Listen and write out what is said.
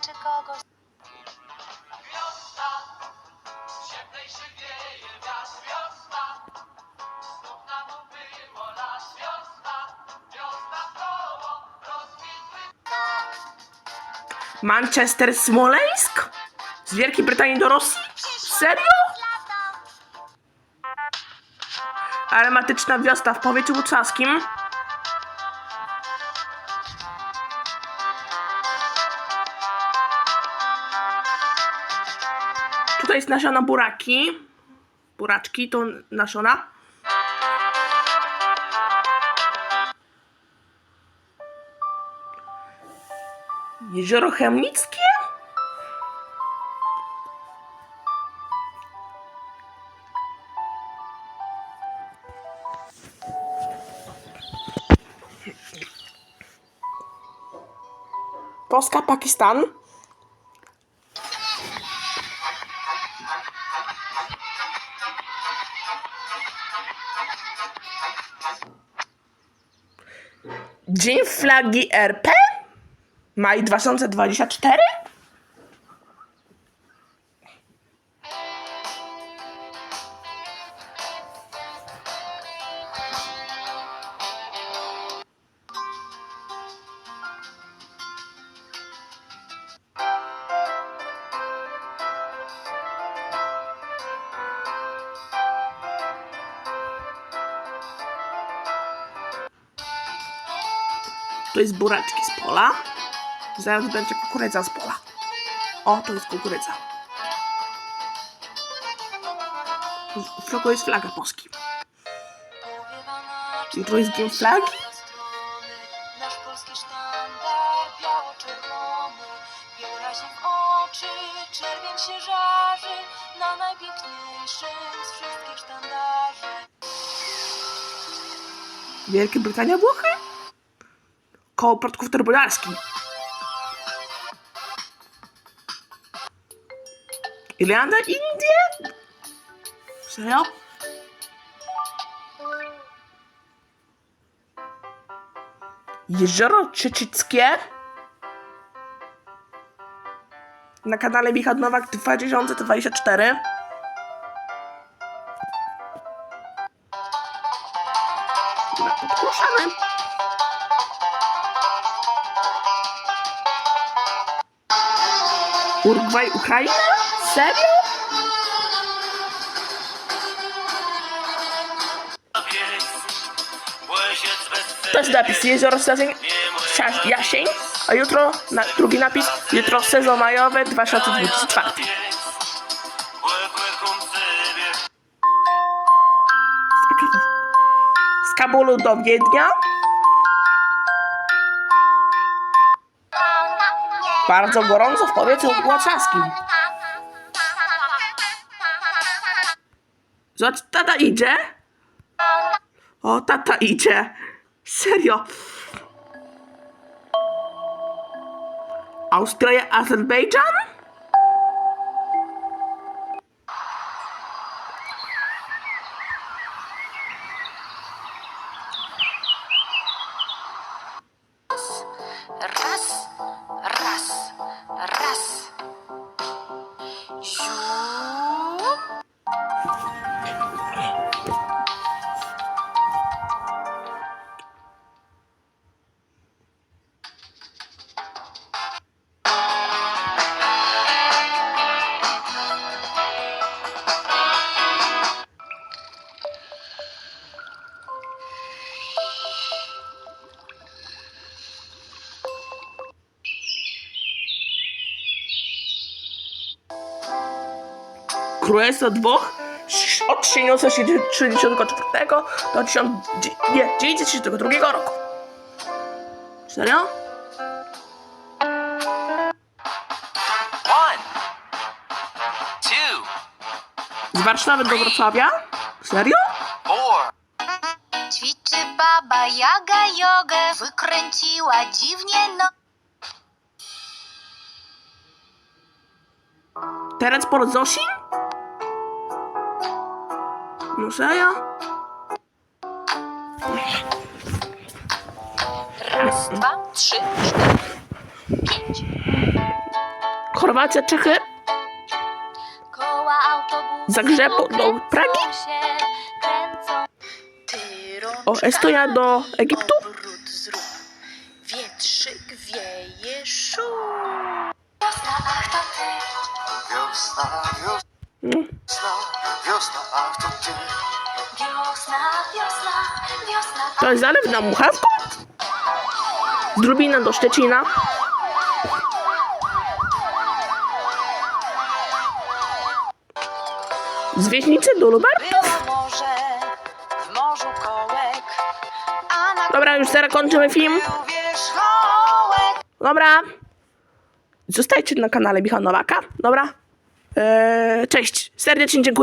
czy kogoś. Wiosna, cieplej się wieje wiatr, wiosna. Znów nam było las, wiosna, wiosna w koło, rozkwitły Manchester Smoleńsk? Z Wielkiej Brytanii do Rosji? Serio? Aromatyczna wiosna w powiecie łódzkim. Tutaj jest nasiona buraki. Buraczki to nasiona. Jezioro Chemnickie? Polska, Pakistan. Dzień flagi RP? Maj 2024? To jest buraczki z pola. Zaraz będzie kukurydza z pola. O, to jest kukurydza. W środku jest flaga Polski. Jutro jest dzień flagi? Czerwień się żarzy Na najpiękniejszym z wszystkich sztandarzy Wielka Brytania, Włochy? Koło Płotków Terbolarski. Irlanda, Indie? Serio? Jezioro Czechickie? Na kanale Michał Nowak 2024. Ruszamy. Urugwaj, Ukraina? Serio? To jest napis Jezioro Sia- Jasień, a jutro, na, drugi napis, jutro sezon majowy 2024. Z Kabulu do Wiednia. Bardzo gorąco w powietrzu łacaskim. Zobacz, tata idzie. O, tata idzie. Serio. Austria, Azerbejdżan? Królestwo dwóch od 1964 do 1000 nie, 1962 roku. Serio? Z Warszawy do Wrocławia? Serio? Ćwiczy baba Jaga jogę Wykręciła dziwnie no Teraz port Zosin? No serio? Raz, dwa, trzy, cztery, pięć Chorwacja, Czechy, Koła autobusu Zagrzebu do Pragi? się, kręcą. Ty O, Estonia do Egiptu? Wietrzyk wieje szu. Wiosna, ach to ty. Wiosna, wiosna. Wiosna, ach to ty. Wiosna, wiosna, wiosna. To jest zalew na Muchawką? Z Lubina do Szczecina. Z Wieśnicy do Lubartów. Dobra, już zaraz kończymy film. Dobra. Zostajcie na kanale Michał Nowaka. Dobra. Eee, cześć. Serdecznie dziękujemy.